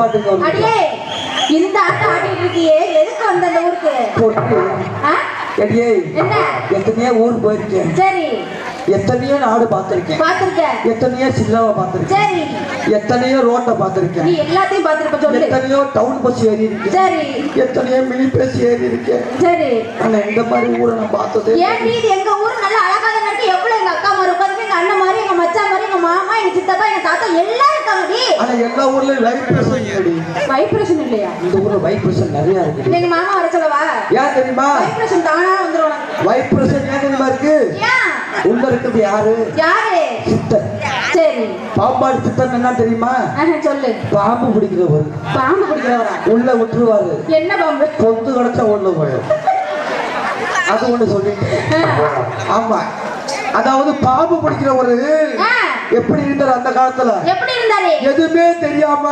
ஒரு அடியே இந்த ஆட்டம் ஆடிட்டு இருக்கியே எதுக்கு வந்த அந்த ஊருக்கு? ஆ? எடியே என்ன? எத்தனையோ ஊர் போயிருக்கேன். சரி. எத்தனையோ நாடு பார்த்திருக்கேன். பாத்திருக்க எத்தனையோ சில்லாவை பார்த்திருக்கேன். சரி. எத்தனையோ ரோட்டை நீ பார்த்திருக்கேன் எல்லாத்தையும் பாத்திருப்ப சொல்லு. எத்தனையோ டவுன் பஸ் ஏறி இருக்கேன். சரி. எத்தனையோ மினி பஸ் ஏறி இருக்கேன். சரி. ஆனா இந்த மாதிரி ஊரை நான் பார்த்ததே ஏன் நீ எங்க ஊர் நல்லா அழகா தான் இருக்கு எவ்வளவு எங்க அக்கா மாதிரி உட்காந்து எங்க அண்ணன் மாதிரி எங்க மச்சான் எங்க சித்தப்பா எங்க தாத்தா எல்லாரும் இருக்காங்கடி ஆனா எல்லா ஊர்லயும் வைப்ரேஷன் இல்லடி வைப்ரேஷன் இல்லையா? இந்த ஊர்ல வைப்ரேஷன் நிறைய இருக்கு. எங்க மாமா வர சொல்லவா? ஏன் தெரியுமா? வைப்ரேஷன் தானா வந்துரும். வைப்ரேஷன் ஏன் தெரியுமா இருக்கு? உள்ள இருக்கிறது யாரு? யாரு? சித்தர் சரி. பாம்பாடு சித்தர் என்ன தெரியுமா? சொல்லு. பாம்பு பிடிக்கிறவர். பாம்பு பிடிக்கிறவரா? உள்ள விட்டுருவாரு என்ன பாம்பு? பொந்து கிடைச்சா உள்ள போயிடும். அது ஒண்ணு சொல்லிட்டு ஆ. ஆமா. அதாவது பாம்பு பிடிக்கிறவரு. எப்படி இருந்தார் அந்த காலத்துல? எப்படி இருந்தாரு? எதுவுமே தெரியாம.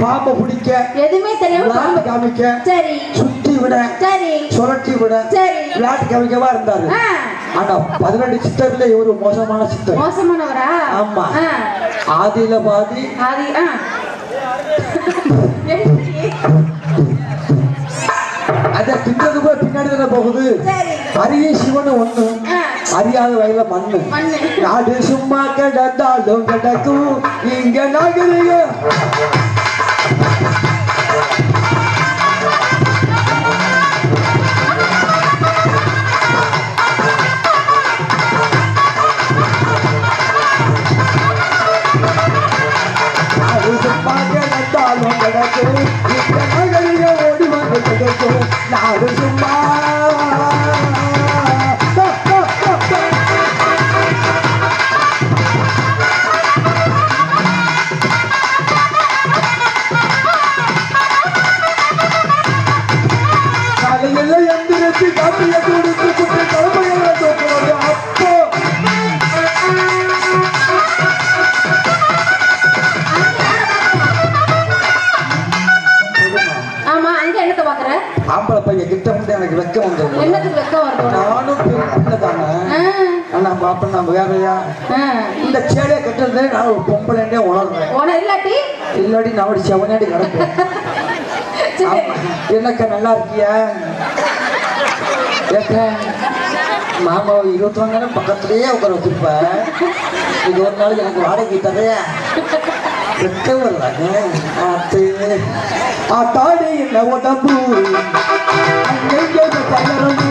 பாம்பை பிடிக்க எதுவுமே தெரியாம காமிக்க சரி. சுத்தி விட சரி. சுழற்றி விட சரி. விளையாட்டு காமிக்கவா இருந்தாரு. ஆனா பதினெட்டு சித்தர்ல இவரு மோசமான சித்தர். மோசமானவரா? ஆமா. ஆதியில பாதி அது ஆ. அத தின்றது கூட பின்னாடி தானே போகுது? அரிய சிவன் ஒண்ணு. அறியாத வயல மண்ணு. நாடு சும்மா கிடந்தாலும் கிடக்கும். இங்க நாகரிகம் ஆம்பளை பையன் கிட்ட வந்து எனக்கு வெக்க வந்துடும் என்னத்துக்கு வெக்கம் உனக்கு? நானும் பிள்ளை தானே. நான் வேறையா. இந்த சேலையை கட்டுறதே நான் ஒரு பொம்பளைன்னே உணர்றேன். உன இல்லாட்டி? இல்லாட்டி நான் ஒரு செவனாடி கிடப்பேன். சரி. ஆமா. என்னக்கா நல்லா இருக்கியா? மாமா இருபத்தி நாலு நேரம் பக்கத்துலயே உட்கார வச்சிருப்பேன் இது ஒரு நாளைக்கு எனக்கு வாடகை தரையா வெக்க வர்றாங்க என்ன உடம்பு? அங்கெங்கே பலரம்பு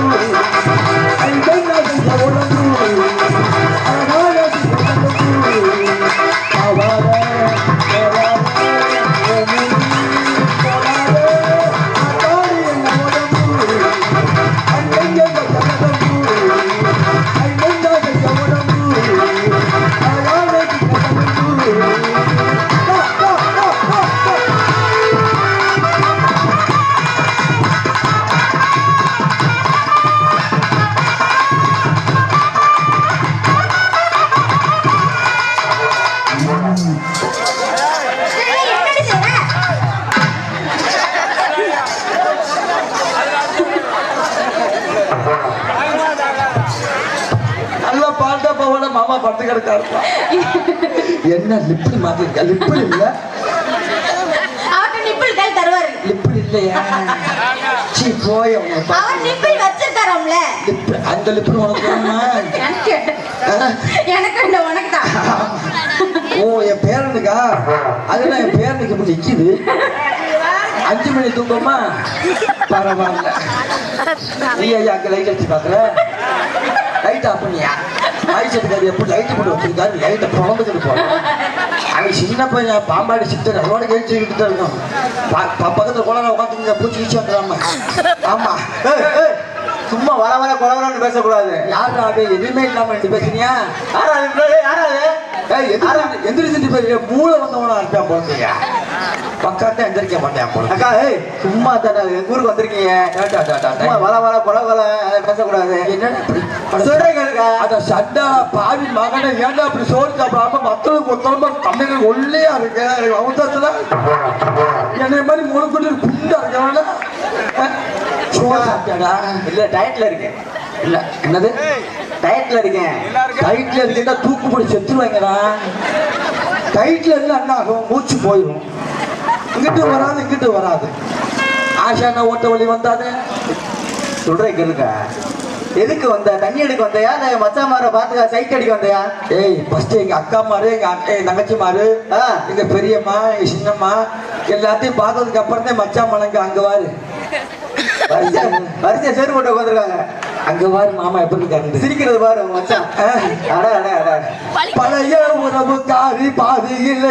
போவன மாமா பட்டு கிடக்கா என்ன லிப்பிள் மாத்திருக்க லிப்பிள் இல்ல? லிப்பிள் இல்லையா? சீ போய் அவர் நிப்பிள் வச்சிருக்காராம்ல. லிப்பிள் அந்த லிப்பிள் உனக்கு எனக்கு எனக்கு இந்த உனக்கு தான். ஓ என் பேரனுக்கா? அதெல்லாம் என் பேரனுக்கு இப்படி நிக்குது. அஞ்சு மணி தூக்கமா? பரவாயில்ல. நீ ஐயா அங்க லைட் அடிச்சு பாக்குற லைட் ஆஃப் பண்ணியா? ஆயிச்சத்துக்காரு எப்படி லைட் போட்டு வச்சிருக்காரு லைட்டை புலம்புக்கிட்டு போறோம் அவன் சின்ன பையன் பாம்பாடி சித்தர் அதோட கழிச்சுக்கிட்டு தான் இருக்கும் பக்கத்துல குளம் உட்காந்து பூச்சி கீச்சு வந்துடாம ஆமா. ஏய், ஏய், சும்மா வர வர குலவரன்னு பேசக்கூடாது. யாரு அவன் எதுவுமே இல்லாம ரெண்டு பேசுறியா? யாரா அது முன்னாடி? யாரா அது? ஏய் எந்திரி எந்திரிச்சு போய் மூளை வந்தவனா இருப்பான் போறீங்க பக்காத்தான் எந்திரிக்க மாட்டேன் போல அக்கா ஏய் சும்மா தானே எங்க ஊருக்கு வந்திருக்கீங்க. டா, டா, டா, டா, சும்மா. வர வர கொல கொல அதை பேசக்கூடாது. என்னடா இப்படி? சொல்றேன் கேளுக்கா அத சட்டா பாவி மகனை ஏன்டா அப்படி சோறு சாப்பிடாம மத்தவங்களுக்கு ஒருத்தவங்க தமிழர்கள் ஒல்லியா இருக்கு? அவசரத்துல என்னை மாதிரி முழுக்கொண்டு குண்டா இருக்கவன சோறு சாப்பிட்டாடா இல்ல டயட்ல இருக்கேன். இல்ல என்னது? டயட்ல இருக்கேன். டைட்ல இருந்துட்டா தூக்கு போட்டு செத்துருவாங்கடா டைட்ல இருந்து என்ன ஆகும்? மூச்சு போயிடும். இங்கிட்டு வராது இங்கிட்டு வராது. ஆஷான ஓட்ட வழி வந்தாதே சொல்றேன் கேளுக்க எதுக்கு வந்த? தண்ணி எடுக்க வந்தையா? இல்ல மச்சான் மாற பாத்துக்க சைட் அடிக்க வந்தையா? ஏய் ஃபர்ஸ்ட் எங்க அக்கா மாரு எங்க அக்கா என் தங்கச்சி மாரு ஆ. எங்க பெரியம்மா எங்க சின்னம்மா எல்லாத்தையும் பார்த்ததுக்கு அப்புறம் தான் மச்சான் மலங்க அங்க வாரு. வரிசை வரிசை சேர் போட்டு உட்காந்துருக்காங்க அங்க வாரு மாமா எப்படி இருக்காரு சிரிக்கிறது பாரு மச்சான். அட அட அட. பழைய உறவு காரி பாதியில்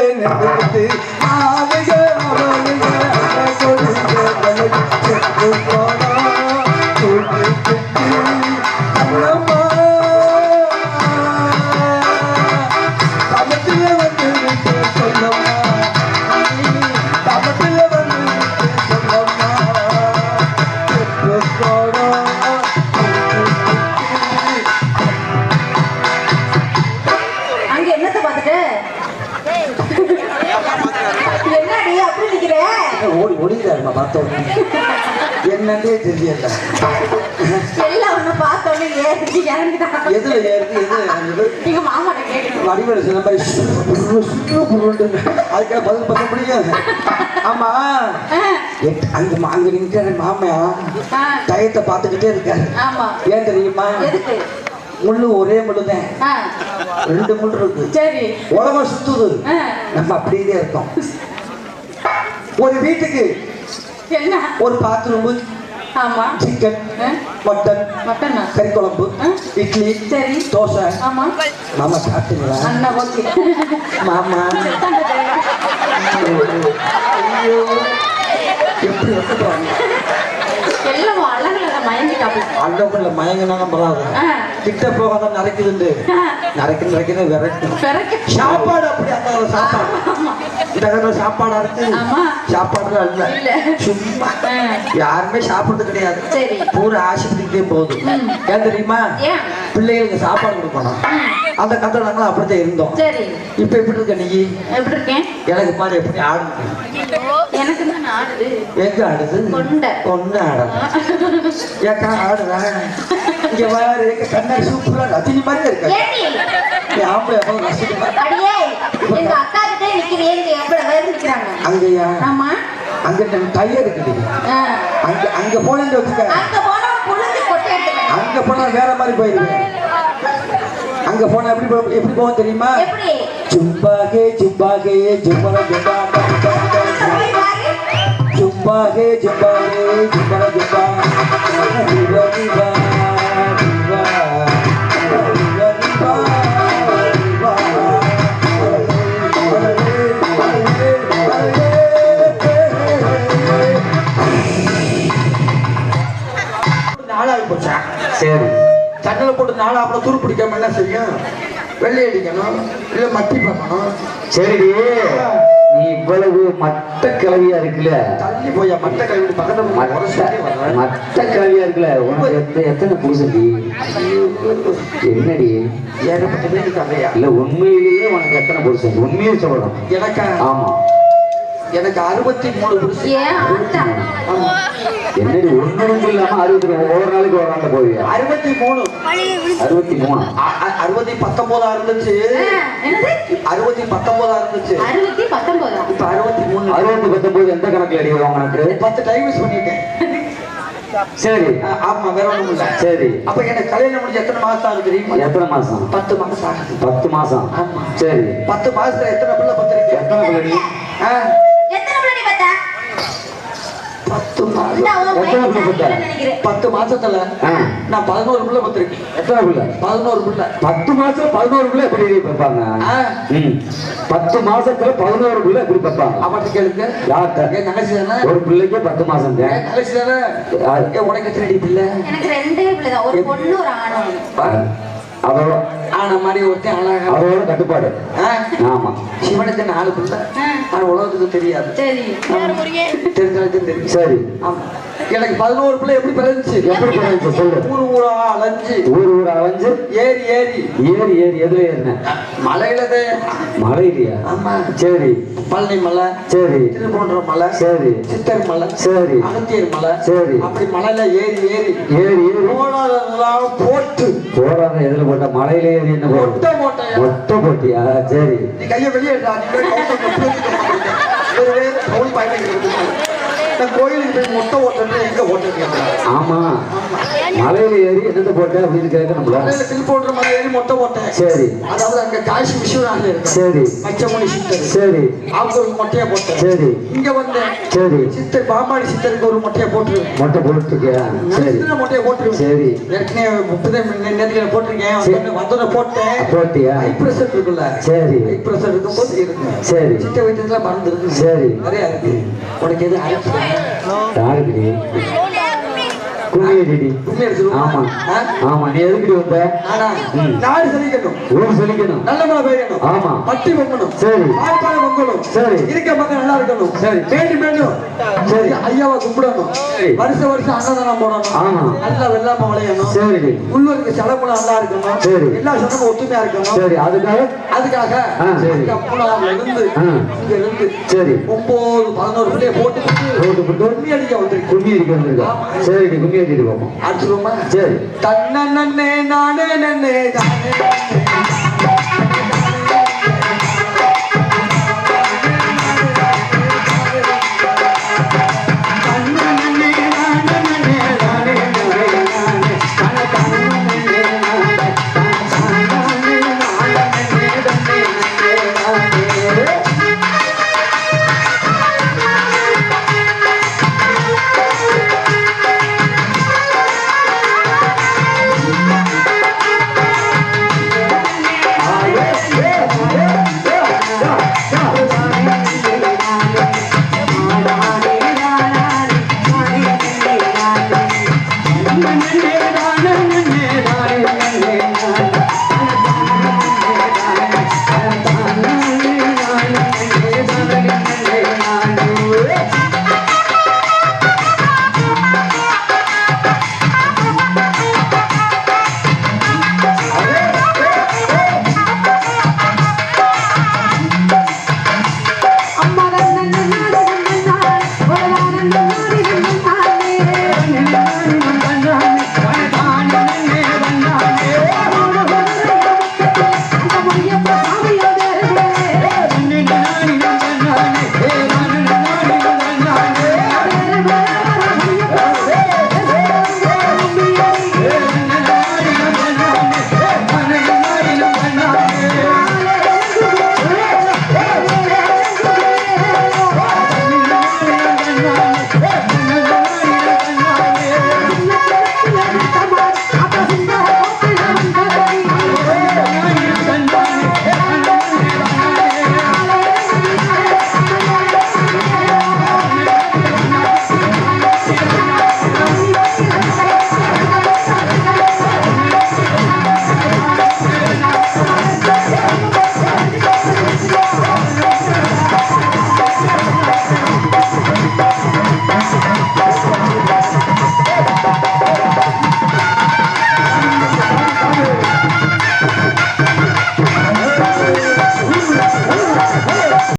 ஓடிக்கிறாருமா பார்த்தோம் என்னன்னே தெரியல எல்லாம் ஒண்ணு பார்த்த உடனே ஏறிச்சு இறங்கிட்டான் எதுல ஏறுது எங்க கேட்கணும் வடிவேலு சொன்ன மாதிரி சுரு, புருண்டுன்னு. அதுக்காக பதில் பண்ண முடியாது. ஆமா. அங்க அங்க நிக்கிற மாமா டயத்தை பார்த்துக்கிட்டே இருக்காரு. ஆமா. ஏன் தெரியுமா? முள்ளு ஒரே முள்ளுதான் ஆ, ரெண்டு முள் இருக்கு. சரி. உலகம் சுத்துது. நம்ம அப்படியே இருக்கோம். ஒரு வீட்டுக்கு என்ன? ஒரு பாத்ரூம் ஆமா. சிக்கன் மட்டன் மட்டனா? கறி குழம்பு. இட்லி சரி. தோசை. ஆமா. மாமா சாப்பிட்டீங்களா? அண்ணா ஓகே. மாமா. ஐயோ. எப்படி வந்துடுவாங்க எல்லாம் அழகுல மயங்கிட்டாப்பு பரவாது ஆ, கிட்ட போகாத நரைக்குதுண்டு. நரைக்கு நரைக்குது விரட்டும் சாப்பாடு அப்படி அந்த சாப்பாடு. சாப்பாடா இருக்கு. இல்ல. இல்ல. சும்மா. யாருமே சாப்பிடுறது கிடையாது. சரி. பூரா ஆஸ்பத்திரிக்கே போகுது. ஏன் தெரியுமா? பிள்ளைகளுக்கு சாப்பாடு கொடுக்கணும். அந்த கதை நாங்களும் அப்படித்தான் இருந்தோம். சரி. இப்ப எப்படி இருக்க நீ? எப்படி இருக்கேன்? எனக்கு பாரு எப்படி எனக்கு தான் ஆடுது. எங்க ஆடுது? கொண்டை. கொண்டை ஆடுது ஏக்கா ஆடுறா. இங்க பாரு எங்க கண்ணாடி சூப்பரா ரஜினி மாதிரி இருக்க. ஏடி நீ ஆம்பளை எவ்வளவு ரசிக்கமா அடியே எங்க அக்கா கிட்டே நிக்கிறேன் இங்க எவ்வளவு பேர் நிக்கிறாங்க அங்கயா? ஆமா. அங்க நம்ம கைய இருக்குது. அங்க அங்க போனேன்னு வச்சுக்க. அங்க போனா புழுந்து கொட்டை எடுத்துக்கணும் அங்க போனா வேற மாதிரி போயிருவேன் அங்க போனா எப்படி எப்படி போகும் தெரியுமா? எப்படி? சும்பாகே ஜும்பர ஜும்பா போய் பாரு. நாளாகி போச்சா? சரி. சட்டலை போட்டு நாலு அப்புறம் துரு பிடிக்காம என்ன செய்யும்? வெள்ளை அடிக்கணும் இல்ல மட்டி பார்க்கணும் சரிடி. நீ இவ்வளவு மட்ட கிளவியா இருக்குல்ல? தள்ளி போய் மட்டை கழுவி பக்கத்துல. மட்ட கிளவியா இருக்குல்ல? உனக்கு எத்த- எத்தனை புருஷன்டி என்னடி? ஏகப்பட்ட பேருக்கு கதையா இல்ல உண்மையிலேயே உனக்கு எத்தனை புருஷன் உண்மையே சொல்லணும் எனக்கு? ஆமா. எனக்கு அறுபத்தி மூணு. என்னடி ஒண்ணு இல்லாம அறுபத்தி ஒவ்வொரு நாளைக்கு ஒரு நாள் போவியா? அறுபத்தி மூணு. அறுபத்தி மூணு? அறுபத்தி பத்தொன்பதா இருந்துச்சு. அறுபத்தி பத்தொன்பதா இருந்துச்சு. அறுபத்தி பத்தொன்பதா இப்ப அறுபத்தி மூணு. அறுபத்தி பத்தொன்பது எந்த கணக்குல அடி வரும் உனக்கு பத்து டைம் யூஸ் பண்ணிட்டேன். சரி. ஆமா வேற ஒண்ணும் இல்ல. சரி. அப்ப எனக்கு கல்யாணம் முடிஞ்சு எத்தனை மாசம் ஆகுது தெரியுமா? எத்தனை மாசம்? பத்து மாசம் ஆகுது. பத்து மாசம். சரி. பத்து மாசத்துல எத்தனை பிள்ளை பத்திருக்கு எத்தனை பிள்ளை பத்து மாசம் பத்து மாசத்துல நான் பதினோரு பிள்ளை பத்திருக்கேன் எத்தனை பிள்ளை? பதினோரு பிள்ளை. பத்து மாசத்துல பதினோரு பிள்ளை எப்படி பார்ப்பாங்க. பத்து மாசத்துல பதினோரு பிள்ளை எப்படி பார்ப்பாங்க அவர்கிட்ட கேளுங்க. யார்கிட்ட? தானே? ஒரு பிள்ளைக்கு பத்து மாசம் ஏன் உனக்கு எத்தனை பிள்ளை? எனக்கு ரெண்டே பிள்ளை தான் ஒரு பொண்ணு ஒரு ஆணும் அதோட ஆன மாதிரி ஒருத்தன் அழகா அதோட கட்டுப்பாடு. ஆ, ஆமா. சிவனுக்கு நாலு பிள்ளை. ஆனா உலகத்துக்கு தெரியாது. சரி. தெரிஞ்சவனுக்கு தெரியும். சரி. ஆமா. எனக்கு பதினோரு பிள்ளை எப்படி பிறந்துச்சு? எப்படி பிறந்துச்சு சொல்லு. ஊரு ஊரா அலைஞ்சு. ஊர் ஊர் அலைஞ்சு? ஏறி ஏறி. ஏறி ஏறி. எதுல ஏறின மலையிலதே. மழை இல்லையா ஆமா. சரி. பழனி மலை சரி. திருப்பூன்ற மலை சரி. சித்தர் மலை சரி. அகத்தியர் மலை சரி. அப்படி மலையில ஏறி ஏறி. ஏறி ஏறி. போட்டு. போறாத எதுல போட்ட மலையில ஏறி என்ன மொட்டை மொட்டையா ஒட்ட போட்டியா? சரி. நீ கையை வெளியே எடுடா, நீ போய் கவுத்த முட்டு வச்சுட்டு உட்கார்ந்திருக்க. வேறு வேறு டவுன் பயணிக்கிறது நான் கோயிலுக்கு போய் முட்டை ஓட்டுறது எங்க ஓட்டுறது ஆமா. மலையில ஏறி என்னத்தை போட்ட அப்படின்னு கேட்கணும்ல மலையில தில் போடுற மலை ஏறி முட்டை ஓட்டேன் சரி. அதாவது அங்க காசி விஸ்வநாதன் இருக்கு சரி. மச்சமணி சித்தர். சரி. அவருக்கு மொட்டையை போட்டேன். சரி. இங்க வந்தேன். சரி. சித்தர் பாம்பாடி சித்தருக்கு ஒரு மொட்டையை போட்டுருவேன். மொட்டை போட்டுருக்கியா? சரி. மொட்டையை போட்டுருவேன். சரி. ஏற்கனவே முப்பதே நேரத்தில் போட்டிருக்கேன். வந்தோட போட்டேன். போட்டியா? ஹை பிரஷர் இருக்குல்ல. சரி. ஹை பிரஷர் இருக்கும்போது இருக்கு சரி. சித்த வைத்தியத்துல மருந்து இருக்கு சரி. நிறைய இருக்கு. உனக்கு எது அரைச்சு? எடுத்துருவோம் ஆமா. ஆமா நீ எதுக்குடி வந்த? ஆனா ம். நாடு செழிக்கணும் ஊர் சொல்லிக்கணும். நல்ல மழை பெய்யணும் ஆமா. பட்டி பொங்கணும். சரி. ஆட்பாடு பொங்கணும். சரி. இருக்க மக்கள் நல்லா இருக்கணும். சரி. வேண்டும் வேண்டும் சரி. ஐயாவை கும்பிடணும். சரி. வருஷம் வருஷம் அன்னதானம் போடணும். ஆமா. நல்லா வெள்ளாம விளையணும். சரிடி உள்ளூருக்கு செலவுல நல்லா இருக்கணும். சரி. எல்லா ஒத்துமையா இருக்கணும். சரி அதுக்காக? அதுக்காக சரி. இருந்து. இங்க இருந்து சரி. ஒன்பது பதினோரு பிள்ளைய போட்டு ரோட்டு போட்டு கும்மி அடிக்க வந்திருக்கு கும்மி அடிக்க வந்திருக்கா சரிடி கும்மி போப்போம் அடிச்சிருவோமா சரி. தன்னே நானே நன்னே தானே. நன்னே